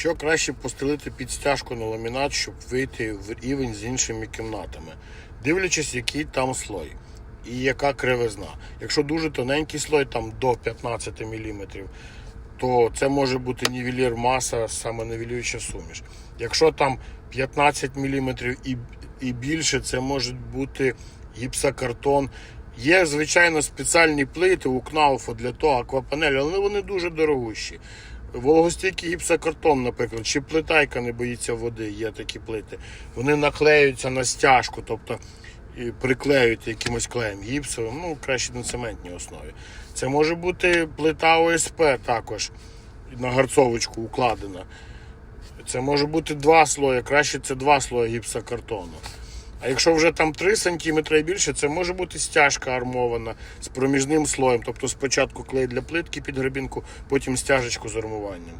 Що краще постелити під стяжку на ламінат, щоб вийти в рівень з іншими кімнатами, дивлячись, який там слой і яка кривизна. Якщо дуже тоненький слой, там до 15 мм, то це може бути нівелір маса, самонівелююча суміш. Якщо там 15 мм і, і більше, це може бути гіпсокартон. Є, звичайно, спеціальні плити у КНАУФу для того, аквапанелі, але вони дуже дорогущі. Вологостійкий гіпсокартон, наприклад, чи плита, яка не боїться води, є такі плити. Вони наклеюються на стяжку, тобто приклеюють якимось клеєм гіпсовим, ну краще на цементній основі. Це може бути плита ОСП також на гарцовочку укладена. Це може бути два слої, краще це два слої гіпсокартону. А якщо вже там 3 см і більше, це може бути стяжка армована з проміжним слоєм. Тобто спочатку клей для плитки під гребінку, потім стяжечку з армуванням.